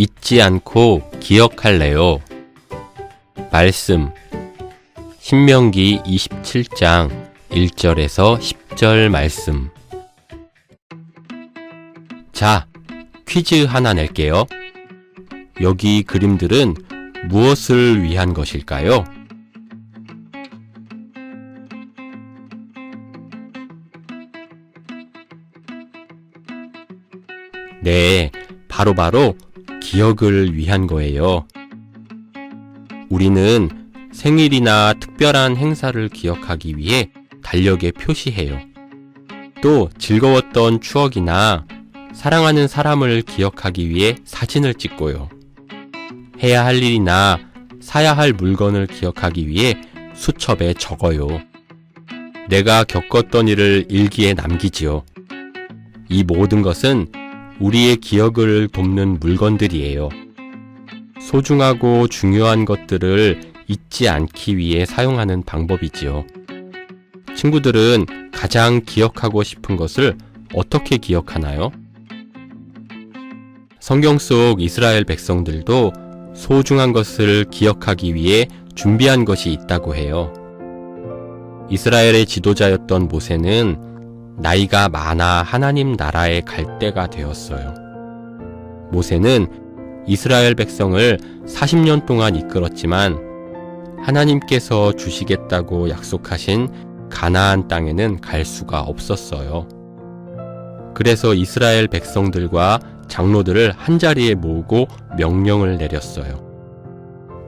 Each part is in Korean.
잊지 않고 기억할래요. 말씀 신명기 27장 1절에서 10절 말씀 자, 퀴즈 하나 낼게요. 여기 그림들은 무엇을 위한 것일까요? 네, 바로바로 기억을 위한 거예요. 우리는 생일이나 특별한 행사를 기억하기 위해 달력에 표시해요. 또 즐거웠던 추억이나 사랑하는 사람을 기억하기 위해 사진을 찍고요. 해야 할 일이나 사야 할 물건을 기억하기 위해 수첩에 적어요. 내가 겪었던 일을 일기에 남기지요. 이 모든 것은 우리의 기억을 돕는 물건들이에요. 소중하고 중요한 것들을 잊지 않기 위해 사용하는 방법이지요. 친구들은 가장 기억하고 싶은 것을 어떻게 기억하나요? 성경 속 이스라엘 백성들도 소중한 것을 기억하기 위해 준비한 것이 있다고 해요. 이스라엘의 지도자였던 모세는 나이가 많아 하나님 나라에 갈 때가 되었어요. 모세는 이스라엘 백성을 40년 동안 이끌었지만 하나님께서 주시겠다고 약속하신 가나안 땅에는 갈 수가 없었어요. 그래서 이스라엘 백성들과 장로들을 한자리에 모으고 명령을 내렸어요.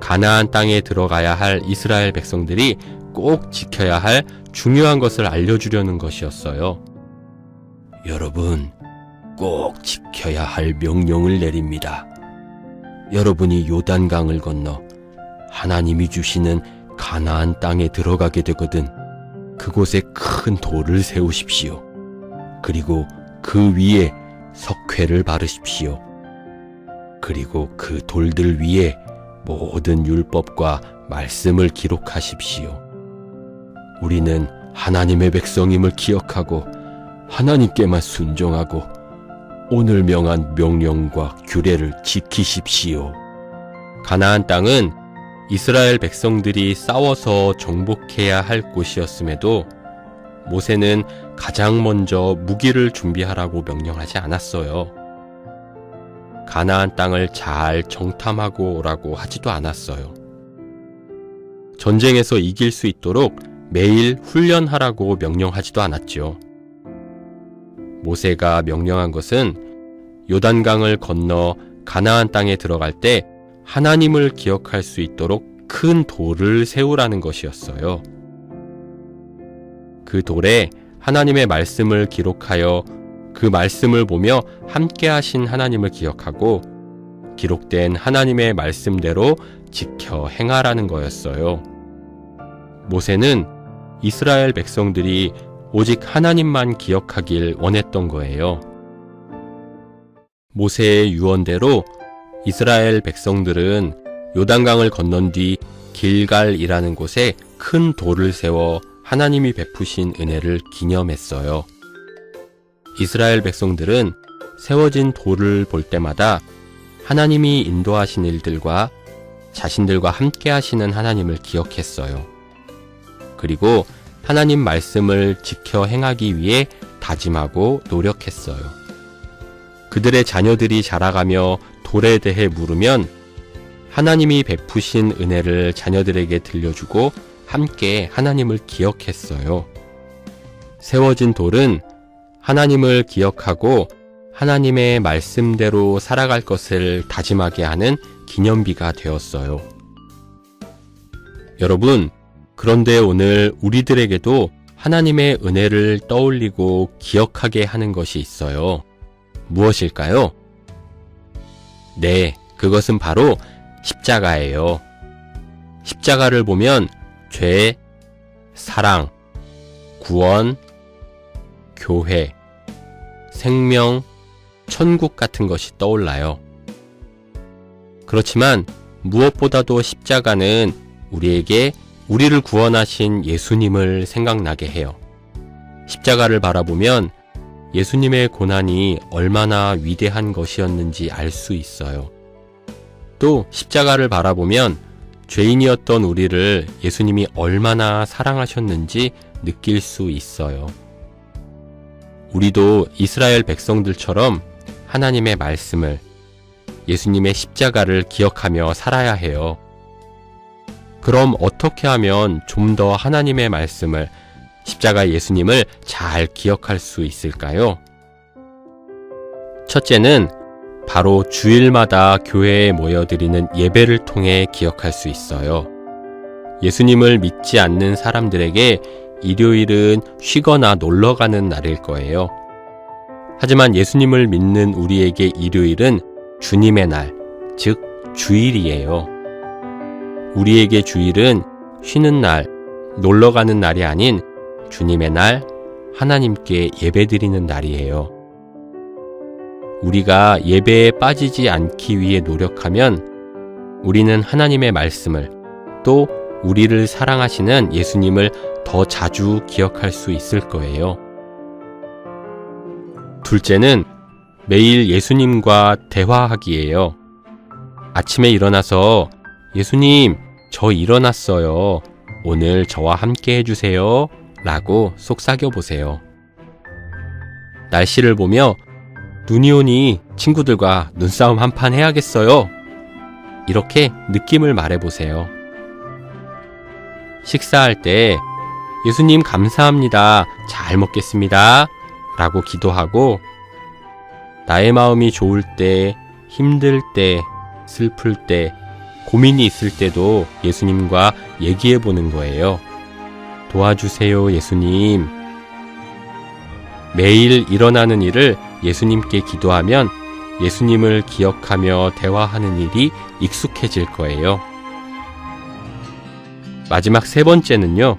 가나안 땅에 들어가야 할 이스라엘 백성들이 꼭 지켜야 할 중요한 것을 알려주려는 것이었어요. 여러분, 꼭 지켜야 할 명령을 내립니다. 여러분이 요단강을 건너 하나님이 주시는 가나안 땅에 들어가게 되거든 그곳에 큰 돌을 세우십시오. 그리고 그 위에 석회를 바르십시오. 그리고 그 돌들 위에 모든 율법과 말씀을 기록하십시오. 우리는 하나님의 백성임을 기억하고 하나님께만 순종하고 오늘 명한 명령과 규례를 지키십시오. 가나안 땅은 이스라엘 백성들이 싸워서 정복해야 할 곳이었음에도 모세는 가장 먼저 무기를 준비하라고 명령하지 않았어요. 가나안 땅을 잘 정탐하고 오라고 하지도 않았어요. 전쟁에서 이길 수 있도록 매일 훈련하라고 명령하지도 않았죠. 모세가 명령한 것은 요단강을 건너 가나안 땅에 들어갈 때 하나님을 기억할 수 있도록 큰 돌을 세우라는 것이었어요. 그 돌에 하나님의 말씀을 기록하여 그 말씀을 보며 함께 하신 하나님을 기억하고 기록된 하나님의 말씀대로 지켜 행하라는 거였어요. 모세는 이스라엘 백성들이 오직 하나님만 기억하길 원했던 거예요. 모세의 유언대로 이스라엘 백성들은 요단강을 건넌 뒤 길갈이라는 곳에 큰 돌을 세워 하나님이 베푸신 은혜를 기념했어요. 이스라엘 백성들은 세워진 돌을 볼 때마다 하나님이 인도하신 일들과 자신들과 함께 하시는 하나님을 기억했어요. 그리고 하나님 말씀을 지켜 행하기 위해 다짐하고 노력했어요. 그들의 자녀들이 자라가며 돌에 대해 물으면 하나님이 베푸신 은혜를 자녀들에게 들려주고 함께 하나님을 기억했어요. 세워진 돌은 하나님을 기억하고 하나님의 말씀대로 살아갈 것을 다짐하게 하는 기념비가 되었어요. 여러분, 그런데 오늘 우리들에게도 하나님의 은혜를 떠올리고 기억하게 하는 것이 있어요. 무엇일까요? 네, 그것은 바로 십자가예요. 십자가를 보면 죄, 사랑, 구원, 교회, 생명, 천국 같은 것이 떠올라요. 그렇지만 무엇보다도 십자가는 우리에게 우리를 구원하신 예수님을 생각나게 해요. 십자가를 바라보면 예수님의 고난이 얼마나 위대한 것이었는지 알 수 있어요. 또 십자가를 바라보면 죄인이었던 우리를 예수님이 얼마나 사랑하셨는지 느낄 수 있어요. 우리도 이스라엘 백성들처럼 하나님의 말씀을 예수님의 십자가를 기억하며 살아야 해요. 그럼 어떻게 하면 좀 더 하나님의 말씀을 십자가 예수님을 잘 기억할 수 있을까요? 첫째는 바로 주일마다 교회에 모여드리는 예배를 통해 기억할 수 있어요. 예수님을 믿지 않는 사람들에게 일요일은 쉬거나 놀러 가는 날일 거예요. 하지만 예수님을 믿는 우리에게 일요일은 주님의 날, 즉, 주일이에요. 우리에게 주일은 쉬는 날, 놀러 가는 날이 아닌 주님의 날, 하나님께 예배드리는 날이에요. 우리가 예배에 빠지지 않기 위해 노력하면 우리는 하나님의 말씀을 또 우리를 사랑하시는 예수님을 더 자주 기억할 수 있을 거예요. 둘째는 매일 예수님과 대화하기예요. 아침에 일어나서 예수님, 저 일어났어요. 오늘 저와 함께 해주세요. 라고 속삭여 보세요. 날씨를 보며 눈이 오니 친구들과 눈싸움 한판 해야겠어요. 이렇게 느낌을 말해 보세요. 식사할 때 예수님 감사합니다. 잘 먹겠습니다. 라고 기도하고 나의 마음이 좋을 때, 힘들 때, 슬플 때, 고민이 있을 때도 예수님과 얘기해 보는 거예요. 도와주세요, 예수님. 매일 일어나는 일을 예수님께 기도하면 예수님을 기억하며 대화하는 일이 익숙해질 거예요. 마지막 세 번째는요.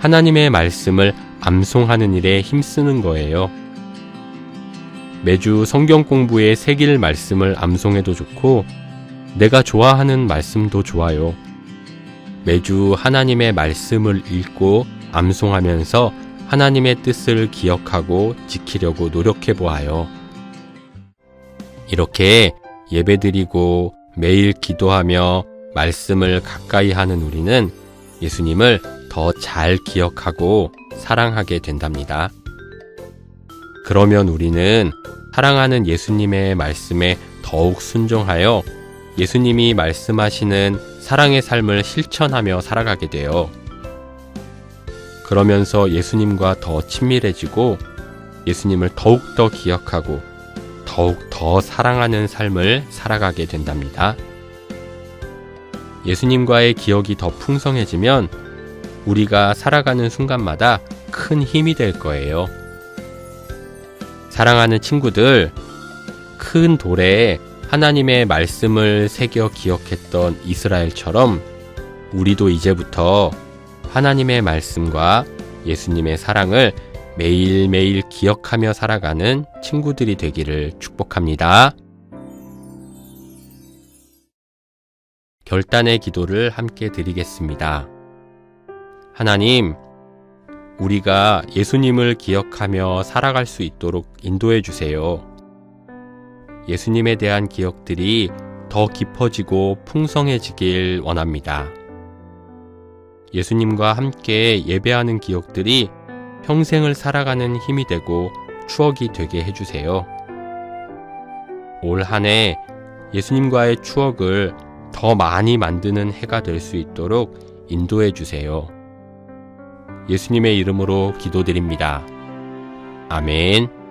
하나님의 말씀을 암송하는 일에 힘쓰는 거예요. 매주 성경 공부에 새길 말씀을 암송해도 좋고, 내가 좋아하는 말씀도 좋아요. 매주 하나님의 말씀을 읽고 암송하면서 하나님의 뜻을 기억하고 지키려고 노력해 보아요. 이렇게 예배드리고 매일 기도하며 말씀을 가까이 하는 우리는 예수님을 더 잘 기억하고 사랑하게 된답니다. 그러면 우리는 사랑하는 예수님의 말씀에 더욱 순종하여 예수님이 말씀하시는 사랑의 삶을 실천하며 살아가게 돼요. 그러면서 예수님과 더 친밀해지고 예수님을 더욱더 기억하고 더욱 더 사랑하는 삶을 살아가게 된답니다. 예수님과의 기억이 더 풍성해지면 우리가 살아가는 순간마다 큰 힘이 될 거예요. 사랑하는 친구들, 큰 돌에 하나님의 말씀을 새겨 기억했던 이스라엘처럼 우리도 이제부터 하나님의 말씀과 예수님의 사랑을 매일매일 기억하며 살아가는 친구들이 되기를 축복합니다. 결단의 기도를 함께 드리겠습니다. 하나님, 우리가 예수님을 기억하며 살아갈 수 있도록 인도해 주세요. 예수님에 대한 기억들이 더 깊어지고 풍성해지길 원합니다. 예수님과 함께 예배하는 기억들이 평생을 살아가는 힘이 되고 추억이 되게 해주세요. 올 한 해 예수님과의 추억을 더 많이 만드는 해가 될 수 있도록 인도해 주세요. 예수님의 이름으로 기도드립니다. 아멘.